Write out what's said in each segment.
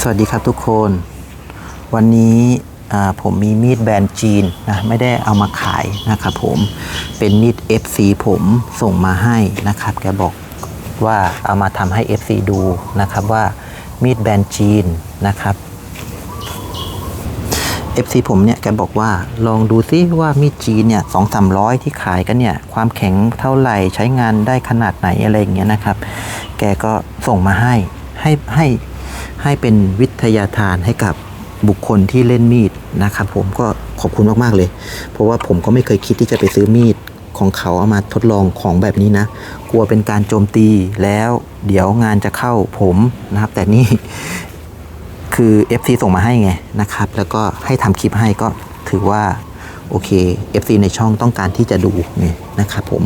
สวัสดีครับทุกคน วันนี้ผมมีมีดแบรนด์จีนนะไม่ได้เอามาขายนะครับผมเป็นมีด FC ผมส่งมาให้นะครับ แกบอกว่าเอามาทำให้ FC ดูนะครับว่ามีดแบรนด์จีนนะครับ FC ผมเนี่ยแกบอกว่าลองดูซิว่ามีดจีนเนี่ยสองสามร้อยที่ขายกันเนี่ยความแข็งเท่าไหร่ใช้งานได้ขนาดไหนอะไรอย่างเงี้ยนะครับ แกก็ส่งมาให้ให้ให้ ให้เป็นวิทยาทานให้กับบุคคลที่เล่นมีดนะครับผมก็ขอบคุณมาก ๆ เลย เพราะว่าผมก็ไม่เคยคิดที่จะไปซื้อมีดของเขาเอามาทดลองของแบบนี้นะ กลัวเป็นการโจมตีแล้วเดี๋ยวงานจะเข้าผมนะครับ แต่นี่คือ FC ส่งมาให้ไงนะครับ แล้วก็ให้ทำคลิปให้ก็ถือว่าโอเค FC ในช่องต้องการที่จะดูเนี่นะครับผม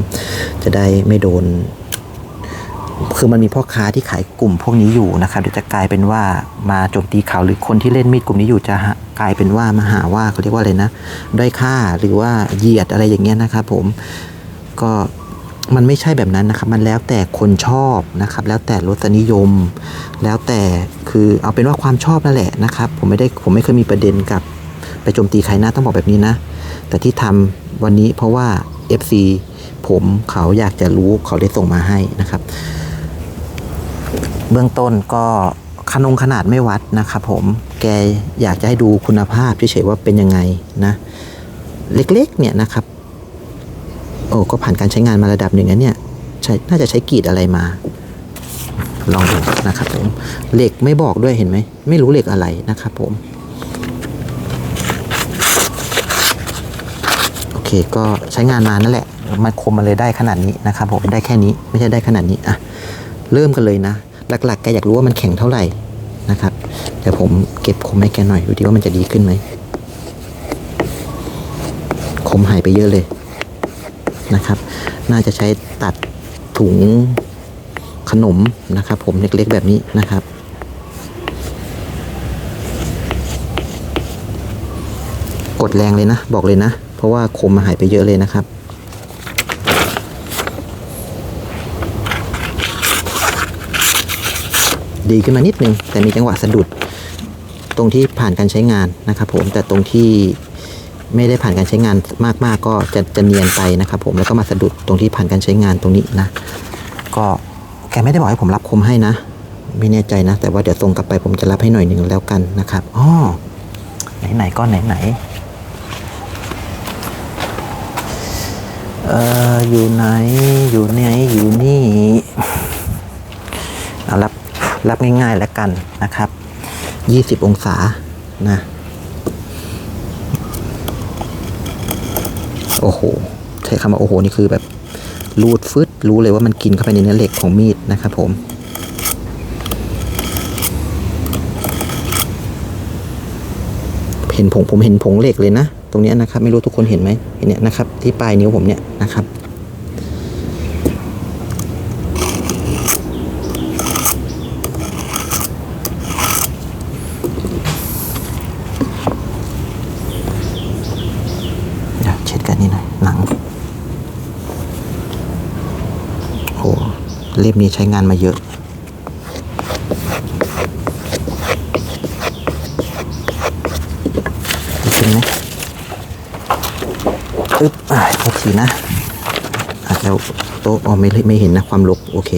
จะได้ไม่โดน คือมันมีพ่อค้าที่ขายกลุ่มพวกนี้อยู่นะครับเดี๋ยวจะกลายเป็นว่ามาโจมตีเขาหรือคนที่เล่นมีดกลุ่มนี้อยู่จะกลายเป็นว่ามาหาว่าเขาเรียกว่าอะไรนะด้อยค่าหรือว่าเหยียดอะไรอย่างเงี้ยนะครับผมก็มันไม่ใช่แบบนั้นนะครับ มันแล้วแต่คนชอบนะครับ แล้วแต่รสนิยม แล้วแต่คือเอาเป็นว่าความชอบนั่นแหละนะครับ ผมไม่ได้ผมไม่เคยมีประเด็นกับไปโจมตีใครนะต้องบอกแบบนี้นะ แต่ที่ทำวันนี้เพราะว่า FC ผมเขาอยากจะรู้เขาได้ส่งมาให้นะครับ เบื้องต้นก็ขนงขนาดไม่วัดนะครับผมแกอยากจะให้ดูคุณภาพเฉยๆว่าเป็นยังไงนะ เล็กๆเนี่ยนะครับ โอ้ก็ผ่านการใช้งานมาระดับหนึ่งนะเนี่ยใช้น่าจะใช้กรีดอะไรมา ลองดูนะครับผมเหล็กไม่บอกด้วยเห็นไหมไม่รู้เหล็กอะไรนะครับผมโอเคก็ใช้งานมานั่นแหละ มันคมมาเลยได้ขนาดนี้นะครับผมได้แค่นี้ไม่ใช่ได้ขนาดนี้อะเริ่มกันเลยนะ หลักๆแกอยากรู้ว่ามันแข็งเท่าไหร่นะครับเดี๋ยวผมเก็บคมให้แกหน่อยดูดิว่ามันจะดีขึ้นไหมคมหายไปเยอะเลยนะครับ น่าจะใช้ตัดถุงขนมนะครับ ผมเล็กๆแบบนี้นะครับ กดแรงเลยนะ บอกเลยนะ เพราะว่าคมมาหายไปเยอะเลยนะครับ ดีขึ้นมานิดนึง แต่มีจังหวะสะดุด ตรงที่ผ่านการใช้งานนะครับผมแต่ตรงที่ไม่ได้ผ่านการใช้งานมาก ๆ ก็จะจะเนียนไปนะครับผมแล้วก็มาสะดุดตรงที่ผ่านการใช้งานตรงนี้นะ ก็แกไม่ได้บอกให้ผมรับคมให้นะ ไม่แน่ใจนะ แต่ว่าเดี๋ยวส่งกลับไปผมจะรับให้หน่อยหนึ่งแล้วกันนะครับอ๋อไหนๆก็ไหนๆเอ่ออยู่ไหนอยู่ไหนอยู่นี่เอารับ รับง่ายๆแล้วกันนะครับ 20 องศานะโอ้โหใช้คำว่าโอ้โหนี่คือแบบรูดฟึดรู้เลยว่ามันกินเข้าไปในเนื้อเหล็กของมีดนะครับผมเห็นผงผมเห็นผงเหล็กเลยนะ ตรงนี้นะครับ ไม่รู้ทุกคนเห็นไหมเห็นเนี่ยนะครับ ที่ปลายนิ้วผมเนี่ยนะครับ เดี๋ยวเช็ดกันนี่หน่อยหนัง โห เล่มนี้ใช้งานมาเยอะ จริงไหมอึ๊บอ่าโทษทีนะ อาจจะโต๊ะอ๋อไม่ไม่เห็นนะ ความลกโอเค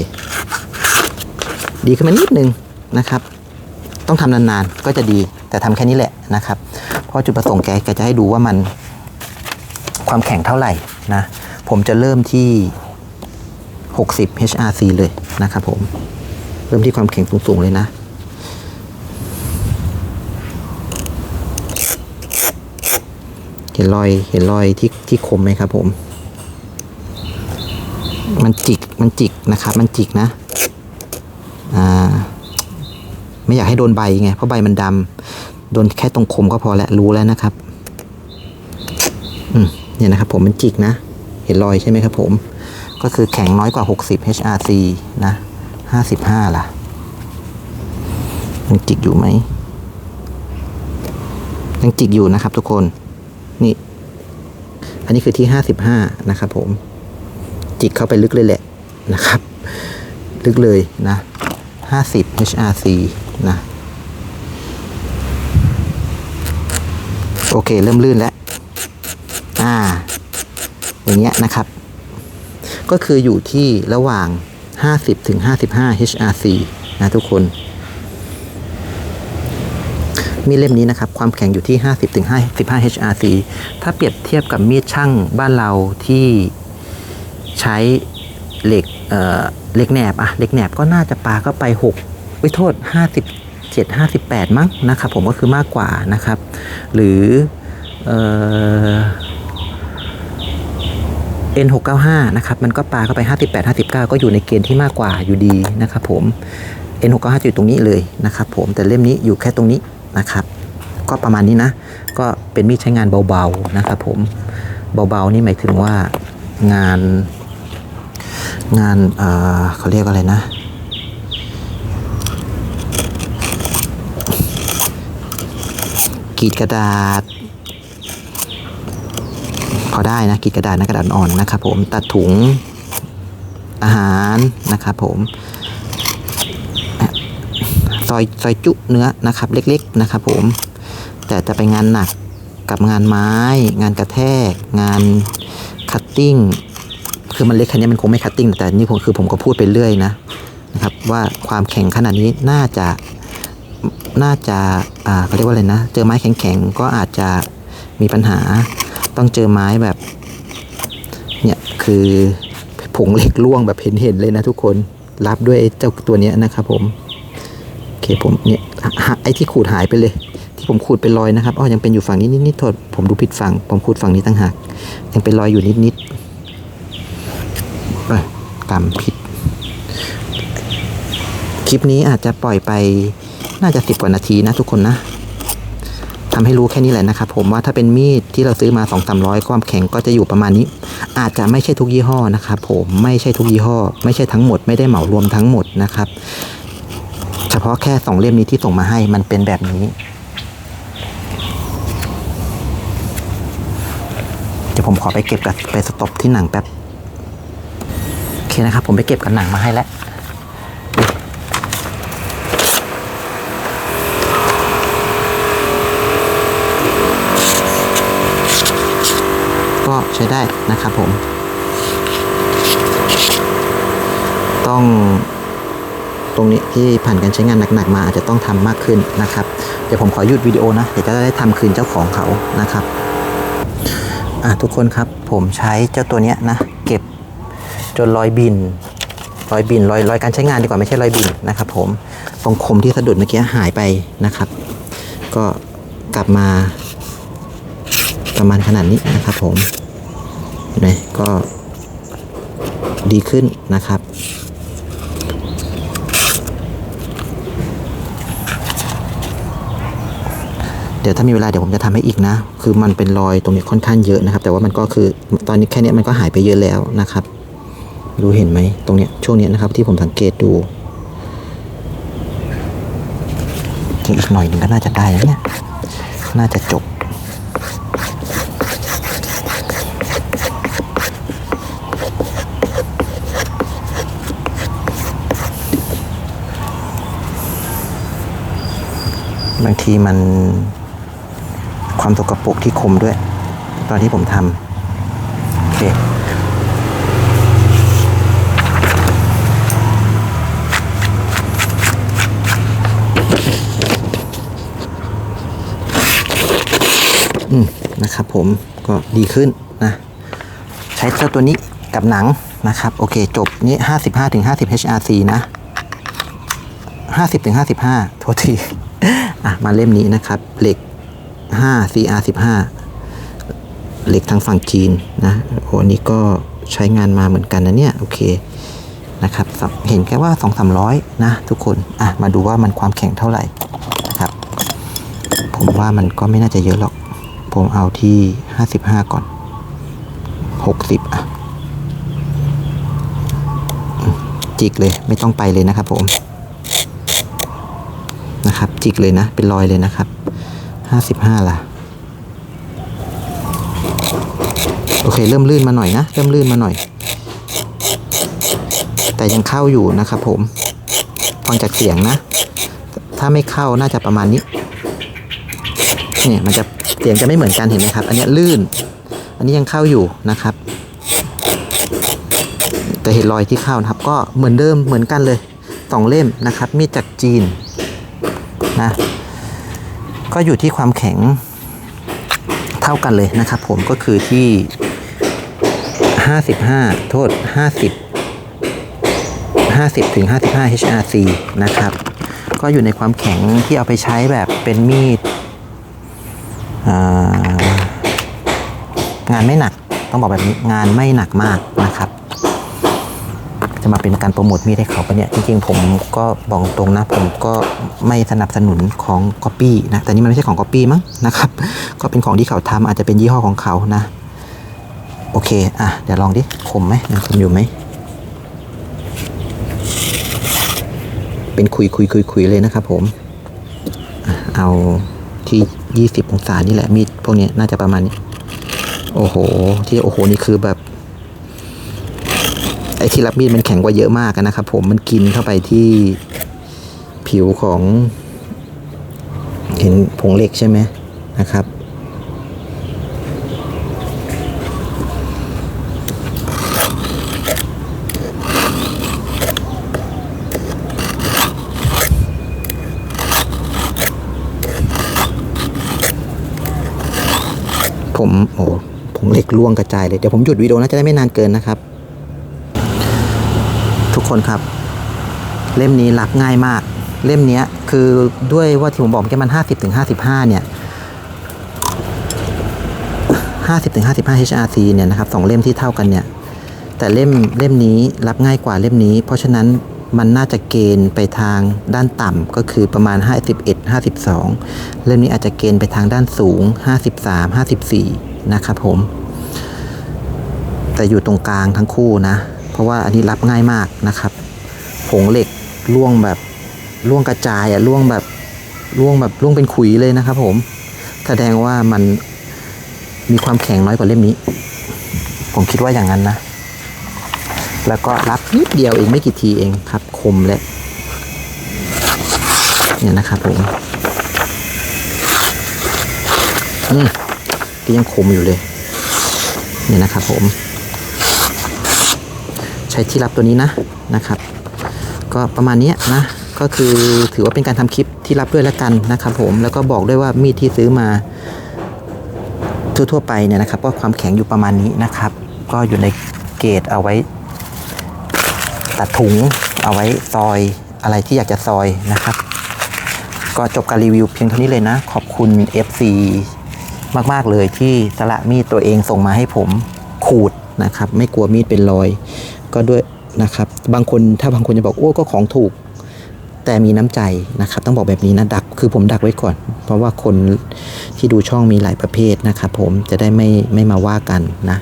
ดีขึ้นมานิดนึงนะครับ ต้องทำนานๆ ก็จะดี แต่ทำแค่นี้แหละนะครับ เพราะจุดประสงค์แกแกจะให้ดูว่ามันความแข็งเท่าไหร่นะ ผมจะเริ่มที่ 60 HRC เลยนะครับผม เริ่มที่ความแข็งสูง ๆ เลยนะ เห็นรอยเห็นรอยที่ที่คมไหมครับผม มันจิกมันจิกนะครับ มันจิกนะ อ่า ไม่อยากให้โดนใบไง เพราะใบมันดำโดนแค่ตรงคมก็พอแล้วรู้แล้วนะครับ อืมเนี่ยนะครับผมมันจิกนะ เห็นรอยใช่ไหมครับผม ก็คือแข็งน้อยกว่า 60 HRC นะ 55 ล่ะ ยังจิกอยู่ไหม ยังจิกอยู่นะครับทุกคน นี่ อันนี้คือที่ 55 นะครับผม จิกเข้าไปลึกเลยแหละนะครับ ลึกเลยนะ 50 HRC นะ โอเค เริ่มลื่นแล้ว อ่า อย่างเงี้ยนะครับ ก็คืออยู่ที่ระหว่าง 50ถึง55 HRC นะทุกคน มีดเล่มนี้นะครับ ความแข็งอยู่ที่ 50ถึง55 HRC ถ้าเปรียบเทียบกับมีดช่างบ้านเราที่ใช้เหล็กเหล็กแหนบอะเหล็กแหนบก็น่าจะปาก็ไป6วิโทษ 57 58 มั้งนะครับ ผมก็คือมากกว่านะครับ หรืออ N695 นะครับมันก็ปาเข้าไป 58 59 ก็อยู่ในเกณฑ์ที่มากกว่าอยู่ดีนะครับผม N695 จะอยู่ตรงนี้เลยนะครับผมแต่เล่มนี้อยู่แค่ตรงนี้นะครับ ก็ประมาณนี้นะ ก็เป็นมีดใช้งานเบาๆนะครับผมเบาๆนี่หมายถึงว่างานงานเอ่อเขาเรียกอะไรนะกรีดกระดาษ อได้นะกีดกระดาษนะกระดาษอ่อนนะครับผมตัดถุงอาหารนะครับผมซอยซอยจุเนื้อนะครับ เล็กๆนะครับผม แต่จะไปงานหนักกับงานไม้ งานกระแทก งานคัตติ้งคือมันเล็กแค่นี้มันคงไม่คัตติ้งแต่นี่ผมคือผมก็พูดไปเรื่อยนะนะครับ ว่าความแข็งขนาดนี้น่าจะน่าจะอ่าเขาเรียกว่าอะไรนะ เจอไม้แข็งๆก็อาจจะมีปัญหา ต้องเจอไม้แบบ เนี่ยคือผงเหล็กล่วงแบบเห็นเห็นๆเลยนะทุกคนรับด้วยไอ้เจ้าตัวเนี้ยนะครับผมโอเคผมเนี่ยไอ้ที่ขูดหายไปเลย ที่ผมขูดเป็นรอยนะครับอ๋อยังเป็นอยู่ฝั่งนี้นิดๆโทษผมดูผิดฝั่ง ผมขูดฝั่งนี้ตั้งหากยังเป็นรอยอยู่นิดๆเอ้ยกำผิด คลิปนี้อาจจะปล่อยไปน่าจะสิบกว่านาทีนะทุกคนนะ ทำให้รู้แค่นี้แหละนะครับผมว่าถ้าเป็นมีดที่เราซื้อมา2 3 0 0ความแข็งก็จะอยู่ประมาณนี้ อาจจะไม่ใช่ทุกยี่ห้อนะครับผมไม่ใช่ทุกยี่ห้อ ไม่ใช่ทั้งหมดไม่ได้เหมารวมทั้งหมดนะครับ เฉพาะแค่สองเล่มนี้ที่ส่งมาให้มันเป็นแบบนี้เดี๋ยวผมขอไปเก็บกับไปสต็อปที่หนังแป๊บโอเคนะครับ ผมไปเก็บกับหนังมาให้แล้ว ก็ใช้ได้นะครับผม ต้องตรงนี้ที่ผ่านการใช้งานหนักๆมาอาจจะต้องทำมากขึ้นนะครับ เดี๋ยวผมขอหยุดวิดีโอนะ เดี๋ยวจะได้ทำคืนเจ้าของเขานะครับอะทุกคนครับผมใช้เจ้าตัวเนี้ยนะ เก็บจนรอยบินรอยบินรอยรอยการใช้งานดีกว่าไม่ใช่รอยบินนะครับ ผมตรงคมที่สะดุดเมื่อกี้หายไปนะครับ ก็กลับมาประมาณขนาดนี้นะครับผม นไหมก็ดีขึ้นนะครับ เดี๋ยวถ้ามีเวลาเดี๋ยวผมจะทำให้อีกนะ คือมันเป็นรอยตรงนี้ค่อนข้างเยอะนะครับ แต่ว่ามันก็คือตอนนี้แค่เนี้ยมันก็หายไปเยอะแล้วนะครับดูเห็นไหมตรงเนี้ยช่วงเนี้ยนะครับที่ผมสังเกตดูอีกหน่อยหนึงก็น่าจะได้แล้วเนี่ย น่าจะจบ บางทีมันความสกรปรกที่คมด้วย ตอนที่ผมทำโอเคอืมนะครับผมก็ดีขึ้นนะ ใช้เจ้าตัวนี้กับหนังนะครับ โอเค จบนี้55ถึง50 HRC นะ50ถึง55โทษที อะมาเล่มนี้นะครับเหล็ก 5 CR 15เหล็กทางฝั่งจีนนะโอ้นี้ก็ใช้งานมาเหมือนกันนะเนี่ยโอเคนะครับเห็นแค่ว่า 2 3 0 0 นะทุกคนอะมาดูว่ามันความแข็งเท่าไหร่นะครับ ผมว่ามันก็ไม่น่าจะเยอะหรอก ผมเอาที่ 55 ก่อน 60 อะ จิกเลยไม่ต้องไปเลยนะครับผม นะครับ จิกเลยนะ เป็นรอยเลยนะครับ55ล่ะ โอเค เริ่มลื่นมาหน่อยนะ เริ่มลื่นมาหน่อย แต่ยังเข้าอยู่นะครับผม ฟังจากเสียงนะ ถ้าไม่เข้าน่าจะประมาณนี้ เนี่ยมันจะเสียงจะไม่เหมือนกันเห็นไหมครับ อันนี้ลื่น อันนี้ยังเข้าอยู่นะครับแต่เห็นรอยที่เข้านะครับ ก็เหมือนเดิมเหมือนกันเลยสองเล่มนะครับ มีดจากจีน นะ ก็อยู่ที่ความแข็งเท่ากันเลยนะครับผมก็คือที่ 55 โทษ 50 50ถึง55 HRC นะครับ ก็อยู่ในความแข็งที่เอาไปใช้แบบเป็นมีดงานไม่หนักต้องบอกแบบนี้งานไม่หนักมากนะ จะมาเป็นการโปรโมทมีดให้เขาปะเนี่ยจริงๆผมก็บอกตรงนะ ผมก็ไม่สนับสนุนของก๊อปปี้นะแต่นี่มันไม่ใช่ของก๊อปปี้มั้งนะครับก็เป็นของที่เขาทำอาจจะเป็นยี่ห้อของเขานะ โอเคอะเดี๋ยวลองดิคมไหมยังคมอยู่ไหมเป็นคุยคุยคุยคุยเลยนะครับผมอเอาที่20องศานี่แหละมีดพวกนี้น่าจะประมาณนี้ โอ้โห ที่โอ้โหนี่คือแบบ ไอ้ที่รับมีดมันแข็งกว่าเยอะมากนะครับผมมันกินเข้าไปที่ผิวของ เห็นผงเหล็กใช่ไหมนะครับ ผมโอ้ผมเหล็กล่วงกระจายเลย เดี๋ยวผมหยุดวิดีโอนะจะได้ไม่นานเกินนะครับ คนครับ เล่มนี้รับง่ายมาก เล่มนี้คือด้วยว่าที่ผมบอกแค่มัน 50ถึง55 เนี่ย 50ถึง55 HRC เนี่ยนะครับสองเล่มที่เท่ากันเนี่ย แต่เล่มเล่มนี้รับง่ายกว่าเล่มนี้ เพราะฉะนั้นมันน่าจะเกณฑ์ไปทางด้านต่ำก็คือประมาณ 51 52เล่มนี้อาจจะเกณฑ์ไปทางด้านสูง 53 54 นะครับผม แต่อยู่ตรงกลางทั้งคู่นะ ราะว่าอันนี้รับง่ายมากนะครับ ผงเหล็กล่วงแบบล่วงกระจายอะล่วงแบบล่วงแบบล่วงเป็นขุยเลยนะครับ ผมแสดงว่ามันมีความแข็งน้อยกว่าเล่มนี้ ผมคิดว่าอย่างนั้นนะ แล้วก็รับนิดเดียวเองไม่กี่ทีเองครับ คมและเนี่ยนะครับผมอืมก็ยังคมอยู่เลย เนี่ยนะครับผม ใช้ที่รับตัวนี้นะนะครับ ก็ประมาณนี้นะก็คือถือว่าเป็นการทำคลิปที่รับด้วยแล้วกันนะครับ ผมแล้วก็บอกด้วยว่ามีดที่ซื้อมาทั่วๆไปเนี่ยนะครับก็ความแข็งอยู่ประมาณนี้นะครับ ก็อยู่ในเกรดเอาไว้ตัดถุงเอาไว้ซอยอะไรที่อยากจะซอยนะครับ ก็จบการรีวิวเพียงเท่านี้เลยนะ ขอบคุณ FC มาก ๆ เลยที่สละมีดตัวเองส่งมาให้ผมขูดนะครับ ไม่กลัวมีดเป็นรอย ก็ด้วยนะครับ บางคนถ้าบางคนจะบอกโอ้ก็ของถูก แต่มีน้ำใจนะครับ ต้องบอกแบบนี้นะดักคือผมดักไว้ก่อน เพราะว่าคนที่ดูช่องมีหลายประเภทนะครับผมจะได้ไม่ไม่มาว่ากันนะ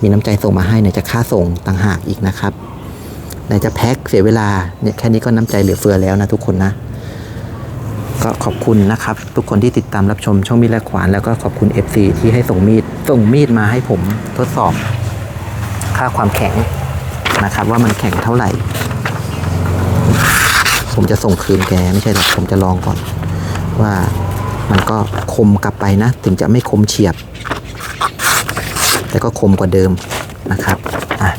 มีน้ำใจส่งมาให้เนี่ยจะค่าส่งต่างหากอีกนะครับไหนจะแพ็คเสียเวลาเนี่ยแค่นี้ก็น้ำใจเหลือเฟือแล้วนะทุกคนนะก็ขอบคุณนะครับ ทุกคนที่ติดตามรับชมช่องมีดและขวาน แล้วก็ขอบคุณ FC ที่ให้ส่งมีดส่งมีดมาให้ผมทดสอบ ค่าความแข็ง นะครับ ว่ามันแข็งเท่าไหร่ ผมจะส่งคืนแกไม่ใช่หรอกผมจะลองก่อน ว่ามันก็คมกลับไปนะ ถึงจะไม่คมเฉียบ แต่ก็คมกว่าเดิมนะครับอะ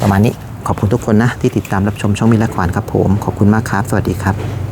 ประมาณนี้ขอบคุณทุกคนนะ ที่ติดตามรับชมช่องมีและขวานครับผม ขอบคุณมากครับ สวัสดีครับ